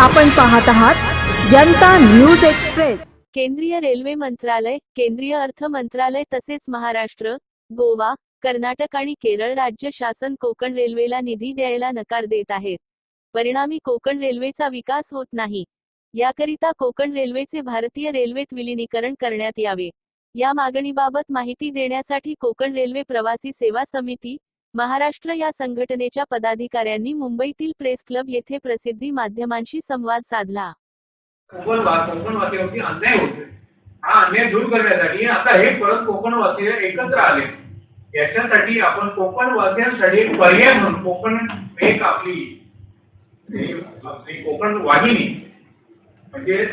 आपण पाहत आहात जनता न्यूज एक्सप्रेस. केंद्रीय रेल्वे मंत्रालय केंद्रीय अर्थ मंत्रालय तसेच महाराष्ट्र गोवा कर्नाटक आणि केरळ राज्य शासन कोकण रेल्वेला निधी द्यायला नकार देत आहेत. परिणामी कोकण रेल्वेचा विकास होत नाही. याकरिता कोकण रेल्वेचे भारतीय रेल्वेत विलिनीकरण करण्यात यावे. या मागणीबाबत माहिती देण्यासाठी कोकण रेल्वे प्रवासी सेवा समिती महाराष्ट्र या संघटनेच्या पदाधिकाऱ्यांनी मुंबईतील प्रेस क्लब येथे प्रसिद्धी माध्यमांशी संवाद साधला. कोकण अन्याय होतोय. हा अन्याय दूर करण्यासाठी आता हे परत कोकणवासी एकत्र आले. याच्यासाठी आपण कोकणवासियांसाठी एक पर्याय म्हणून कोकण एक आपली आपली कोकण वाहिनी. म्हणजे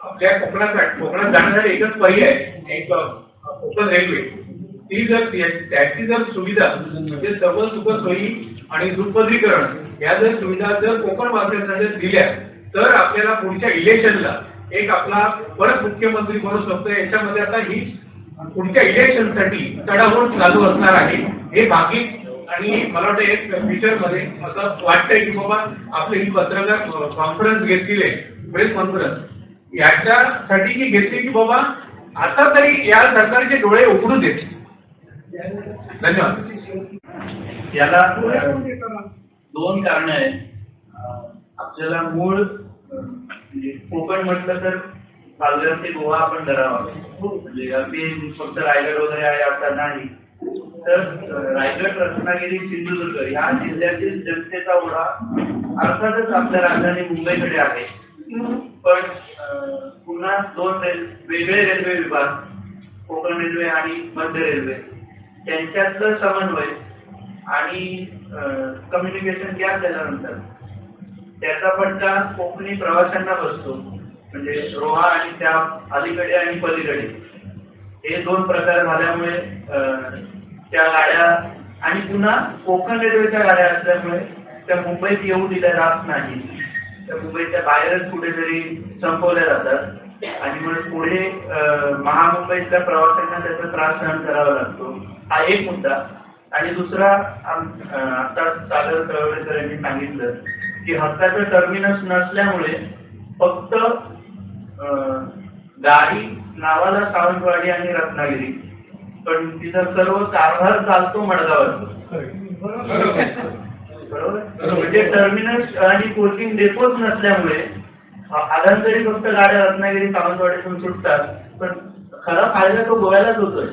आपल्या कोकणासाठी कोकणात जाण्यासाठी एकच पर्याय एक कोकण रेल्वे. ती जर त्याची जर सुविधा म्हणजे सर्व सुख सोयी आणि दुपदरीकरण या जर सुविधा जर कोकण वासियांना जर दिल्या तर आपल्याला पुढच्या इलेक्शनला एक आपला परत मुख्यमंत्री बनू शकतो. याच्यामध्ये आता ही पुढच्या इलेक्शनसाठी चढाओढ चालू असणार आहे. हे बाकी आणि मला वाटतं एक फ्युचरमध्ये असं वाटतंय की बाबा आपले ही पत्रकार कॉन्फरन्स घेतलेले प्रेस कॉन्फरन्स याच्यासाठी की घेतली की बाबा आता तरी या सरकारचे डोळे उघडू देत. धन्यवाद. याला दोन कारण आहेत. आपल्याला मूळ म्हणजे कोकण म्हटलं तर पालघर ते गोवा आपण धरावा म्हणजे अगदी फक्त रायगड वगैरे आहे आता नाही. तर रायगड रत्नागिरी सिंधुदुर्ग या जिल्ह्यातील जनतेचा ओढा अर्थातच आपल्या राजधानी मुंबईकडे आहे. पण पुन्हा दोन रेल वेगळे रेल्वे विभाग कोकण रेल्वे आणि मध्य रेल्वे. त्यांच्यातलं समन्वय आणि कम्युनिकेशन गॅप झाल्यानंतर त्याचा फटका कोकणी प्रवाशांना बसतो. म्हणजे रोहा आणि त्या अलीकडे आणि पलीकडे. हे दोन प्रकार झाल्यामुळे अं, त्या गाड्या आणि पुन्हा कोकण रेल्वेच्या गाड्या असल्यामुळे त्या मुंबईत येऊ दिल्या जात नाही. त्या मुंबईच्या बाहेरच कुठेतरी संपवल्या जातात. आणि मग पुढे महामुंबईतल्या प्रवाशांना त्याचा त्रास सहन करावा लागतो. हा एक मुद्दा. आणि दुसरा आता सागर तळवडेकर यांनी सांगितलं की हक्काचं टर्मिनस नसल्यामुळे फक्त गाडी नावाला सावंतवाडी आणि रत्नागिरी. पण तिथं सर्व कारभार चालतो मडगावात बरोबर. म्हणजे टर्मिनस आणि कोचिंग डेपोच नसल्यामुळे आधांतरी फक्त गाड्या रत्नागिरी सावंतवाडीतून सुटतात. पण खरा फायदा तो गोव्यालाच होतोय.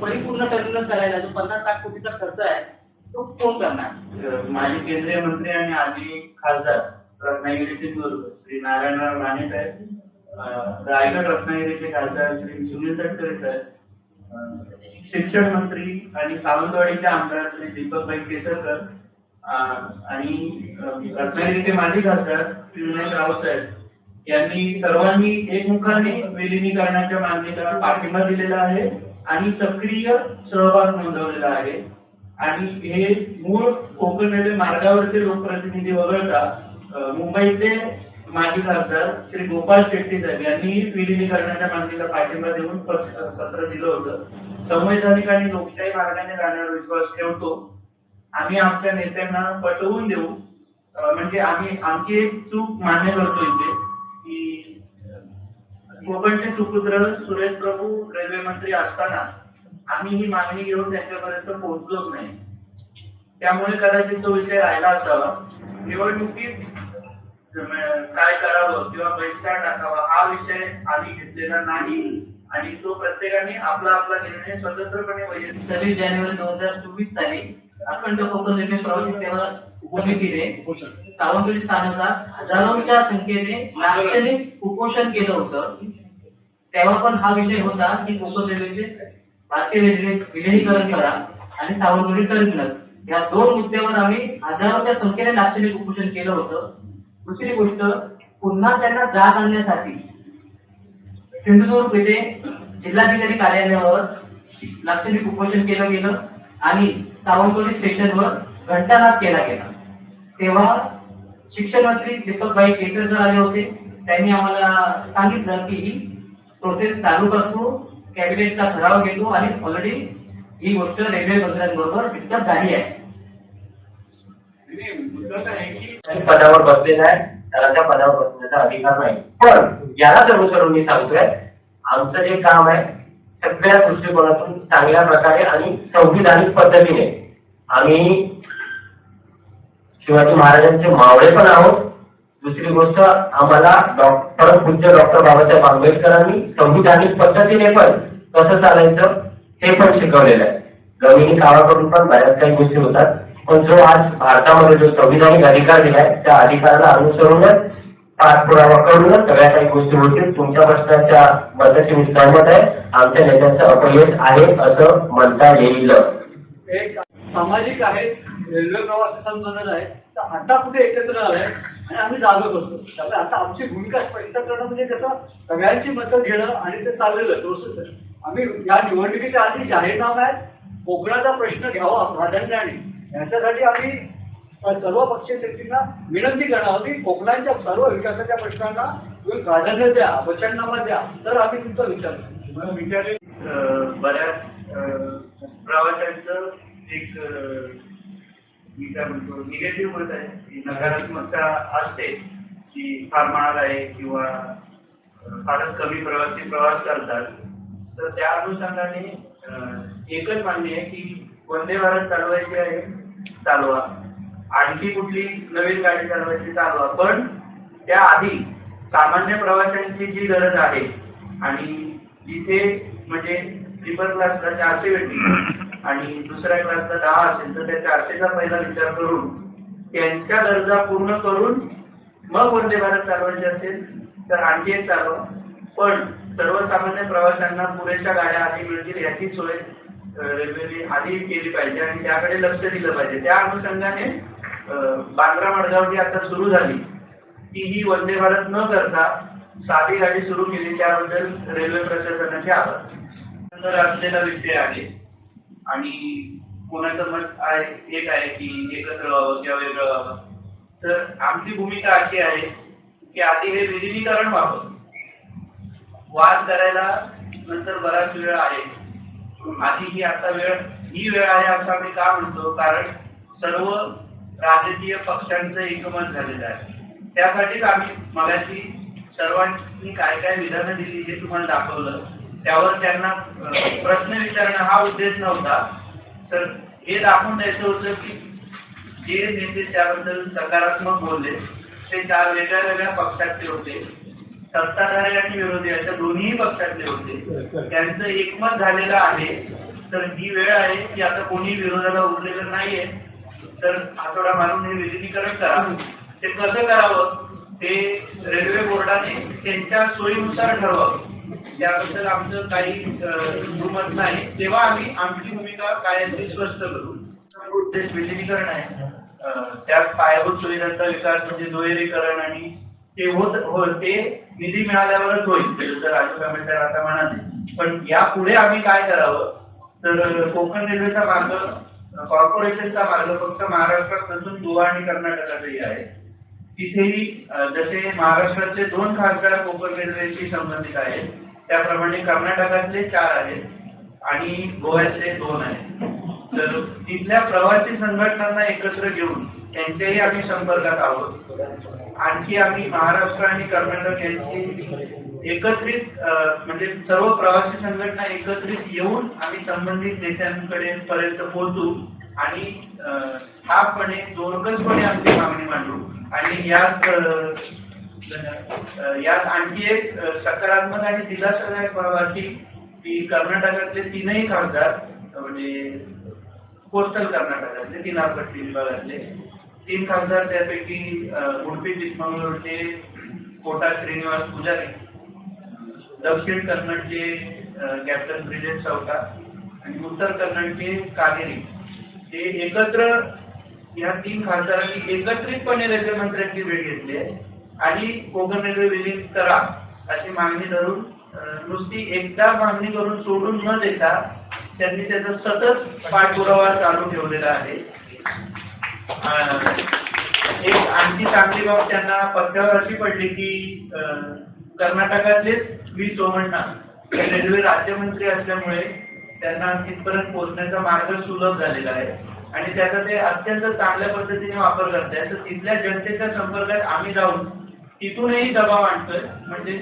परिपूर्ण टर्मिनल करायला जो पन्नास लाख कोटीचा खर्च आहे तो कोण करणार? माजी केंद्रीय मंत्री आणि आजी खासदार रत्नागिरी सिंधुदुर्ग श्री नारायणराव राणे साहेब रायगड रत्नागिरीचे खासदार श्री सुनील तटकरे साहेब शिक्षण मंत्री आणि सावंतवाडीचे आमदार श्री दीपकभाई केसरकर आणि रत्नागिरीचे माजी खासदार श्री विनायक राऊत साहेब यांनी सर्वांनी एकमुखाने विलिनीकरणाच्या मागणीला पाठिंबा दिलेला आहे आणि सक्रिय सहभाग नोंदवलेला आहे. आणि हे मूळ कोकण रेल्वे मार्गावरचे लोकप्रतिनिधी वगळता मुंबईचे माजी खासदार श्री गोपाल शेट्टी साहेब यांनी विलिनीकरणाच्या मागणीला पाठिंबा देऊन पत्र दिलं होतं. संवैधानिक आणि लोकशाही मार्गाने जाण्यावर विश्वास ठेवतो. आम्ही आमच्या नेत्यांना पटवून देऊ. म्हणजे आम्ही आमची एक चूक मान्य करतो इथे. की कोकणचे सुपुत्र सुरेश प्रभू रेल्वे मंत्री असताना आम्ही ही मागणी घेऊन त्यांच्यापर्यंत पोहोचलोच नाही. त्यामुळे कदाचित तो विषय राहिला असावा. निवडणुकीत काय करावं किंवा बहिष्कार टाकावा हा विषय आम्ही घेतलेला नाही. आणि तो प्रत्येकाने आपला आपला निर्णय स्वतंत्रपणे सव्वीस जानेवारी दोन हजार चोवीस साली अखंड कोकण रेल्वे प्रवासी सेवा उपमितीने सावंतवाडी स्थानकात हजारोच्या संख्येने लाक्षणिक उपोषण केलं होतं. तेव्हा पण हा विषय होता की कोकण रेल्वेचे भारतीय रेल्वे विलिनीकरण करा आणि सावंतवाडी टर्मिनल या दोन मुद्द्यावर आम्ही हजारोच्या संख्येने लाक्षणिक उपोषण केलं होतं. दुसरी गोष्ट पुन्हा त्यांना जाग आणण्यासाठी सिंधुदुर्ग येथे जिल्हाधिकारी कार्यालयावर लाक्षणिक उपोषण केलं गेलं आणि सावंतवाडी स्टेशनवर घंटानाद केला गेला. तेव्हा शिक्षण मंत्री दीपकभाई केसरकर आले होते. त्यांनी आम्हाला सांगितलं की ही प्रोसेस चालू करतो कॅबिनेटचा ठराव घेतो आणि ऑलरेडी ही गोष्ट रेल्वे मंत्र्यांबरोबर डिस्कस झाली आहे. पदावर बसलेला आहे. त्याला त्या पदावर बसण्याचा अधिकार नाही. पण यालाच अनुसरून मी सांगतोय आमचं जे काम आहे सगळ्या दृष्टिकोनातून चांगल्या प्रकारे आणि संविधानिक पद्धतीने आम्ही शिवाजी महाराजांचे मावळे पण आहोत. दुसरी गोष्ट आम्हाला डॉक्टर पूज्य डॉक्टर बाबासाहेब आंबेडकरांनी संविधानिक पद्धतीने पण कसं चालायचं हे पण शिकवलेलं आहे. जमिनी काळाकडून पण बऱ्याच काही गोष्टी होतात. पण जो आज भारतामध्ये जो संविधानिक अधिकार दिलाय त्या अधिकाराला अनुसरूनच पाठपुरावा करूनच सगळ्या काही गोष्टी होतील. तुमच्या प्रश्नाच्या मताची मी सहमत आहे. आमच्या नेत्यांचं अपयश आहे असं म्हणता येईल. सामाजिक आहे रेल्वे प्रवास आहे. तर आता कुठे एकत्र आलाय आणि आम्ही जागत असतो त्यामुळे आता आमची भूमिका स्पष्ट करणं म्हणजे कसं सगळ्यांची मतं घेणं आणि ते चाललेलं प्रोसेस आहे आम्ही या निवडणुकीच्या आधी जाहीरनामा आहे. कोकणाचा प्रश्न घ्यावा प्राधान्याने. याच्यासाठी आम्ही सर्व पक्षीय व्यक्तींना विनंती करणार की कोकणांच्या सर्व विकासाच्या प्रश्नांना तुम्ही प्राधान्य द्या वचननामा द्या. तर आम्ही तुमचा विचार मला विचारले बऱ्याच अं, प्रवाशांचं एक मी काय म्हणतो निगेटिव्ह मत आहे की नकारात्मकता असते की फार महाग आहे किंवा फारच कमी प्रवासी प्रवास करतात. तर त्या अनुषंगाने एकच मान्य आहे की वंदे भारत चालवायची आहे चालवा. आणखी कुठली नवीन गाडी चालवायची चालवा. पण त्या आधी सामान्य प्रवाशांची जी गरज आहे आणि जिथे म्हणजे स्लीपर क्लासला चारशे भेटली आणि दुसऱ्या क्लासला दहा असेल तर त्या चारशेचा पहिला विचार करून त्यांच्या गरजा पूर्ण करून मग वंदे भारत चालवायचे असेल तर आणखी एक चालवा. पण सर्वसामान्य प्रवाशांना पुरेशा गाड्या आधी मिळतील याची सोय रेल्वेने आधी केली पाहिजे आणि त्याकडे लक्ष दिलं पाहिजे. त्या अनुषंगाने बांद्रा मडगाव जी आता सुरू झाली ती ही वंदे भारत न करता साधी गाडी सुरू केली. त्याबद्दल रेल्वे प्रशासनाचे आभार. असलेला विषय आहे. आणि कोणाचं मत आहे एक आहे की एकत्र व्हावं किंवा वेगळं व्हावं. तर आमची भूमिका अशी आहे की आधी हे विलिनीकरण व्हावं. वाद करायला नंतर बराच वेळ आहे. आधी ही आता वेळ ही वेळ आहे असं आम्ही का म्हणतो? कारण सर्व राजकीय पक्षांचं एकमत झालेलं आहे. त्यासाठीच आम्ही मगाशी सर्वांनी काय काय विधानं दिली हे तुम्हाला दाखवलं. त्यावर त्यांना प्रश्न विचारणं हा उद्देश नव्हता. तर हे दाखवून द्यायचं होतं की जे नेते त्याबद्दल सकारात्मक बोलले ते चार वेगळ्या वेगळ्या पक्षातले होते. सत्ताधारी आणि विरोधी अशा दोन्ही पक्षातले होते. त्यांचं एकमत झालेलं आहे. तर ही वेळ आहे की आता कोणी विरोधाला उरलेलं नाहीये. तर आठवडा मारून हे विलिनीकरण करा. ते कसं करावं? ते रेल्वे बोर्डाने त्यांच्या सोयीनुसार ठरवावं. त्याबद्दल आमचं काही दुमत नाही. तेव्हा आम्ही आमची भूमिका कायमची स्पष्ट करू. उद्देश विलिनीकरण आहे. त्यात पायाभूत सुविधांचा विकास म्हणजे दुहेरीकरण आणि ते होत हो ते निधी मिळाल्यावरच होईल. जसं राजू कामेकर आता म्हणाले. पण यापुढे आम्ही काय करावं? तर कोकण रेल्वेचा मार्ग कॉर्पोरेशनचा मार्ग फक्त महाराष्ट्रात नसून गोवा आणि कर्नाटकातही आहे. तिथेही जसे महाराष्ट्रातले दोन खासदार कोकण रेल्वेशी संबंधित आहेत त्याप्रमाणे कर्नाटकातले चार आहेत आणि गोव्यातले दोन आहेत. तर तिथल्या प्रवासी संघटनांना एकत्र घेऊन त्यांच्याही आम्ही संपर्कात आहोत. आणखी आम्ही महाराष्ट्र आणि कर्नाटक यांची एकत्रित म्हणजे सर्व प्रवासी संघटना एकत्रित येऊन आम्ही संबंधित नेत्यांकडे पर्यंत पोहोचू आणि अं, जोरकसपणे आमची मागणी मांडू. आणि यात यात आणखी एक सकारात्मक आणि दिलासादायक बाब अशी की कर्नाटकातले तीनही खासदार म्हणजे कोस्टल कर्नाटकातले किनारपट्टी विभागातले तीन खासदार त्यापैकी उडपी चिಕ್ಕमंगळूरचे कोटा श्रीनिवास पुजारी दक्षिण कन्नडचे कॅप्टन ब्रिजेश चौटा आणि उत्तर कन्नडचे कागेरी हे एकत्र या तीन खासदारांनी एकत्रितपणे रेल्वे मंत्र्यांची भेट घेतली आहे. आणि कोकण रेल्वे विलीन करा अशी मागणी धरून नुसती एकदा मागणी करून सोडून न देता त्यांनी त्याचा सतत पाठपुरावा चालू ठेवलेला आहे. एक आणखी चांगली बाब त्यांना पत्त्यावर अशी पडली की अं, कर्नाटकातलेच व्ही सोमण्णा रेल्वे राज्यमंत्री असल्यामुळे त्यांना तिथपर्यंत पोहोचण्याचा मार्ग सुलभ झालेला आहे. आणि त्याचा ते अत्यंत चांगल्या पद्धतीने वापर करतायत तर तिथल्या जनतेच्या संपर्कात आम्ही जाऊन तिथूनही दबाव आणतोय म्हणजे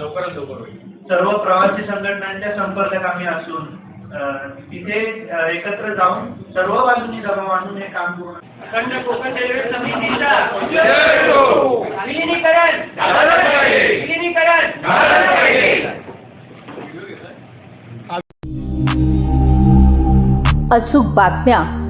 लवकरात लवकर होईल सर्व प्रवासी संघटनांच्या संपर्कात आम्ही असून अं, तिथे अं, एकत्र जाऊन सर्व बाजूनी दबाव आणून हे काम पूर्ण अखंड कोकण रेल्वे समितीचा जय हो! विलिनीकरण झालं पाहिजे. विलिनीकरण झालं पाहिजे. अचूक बातम्या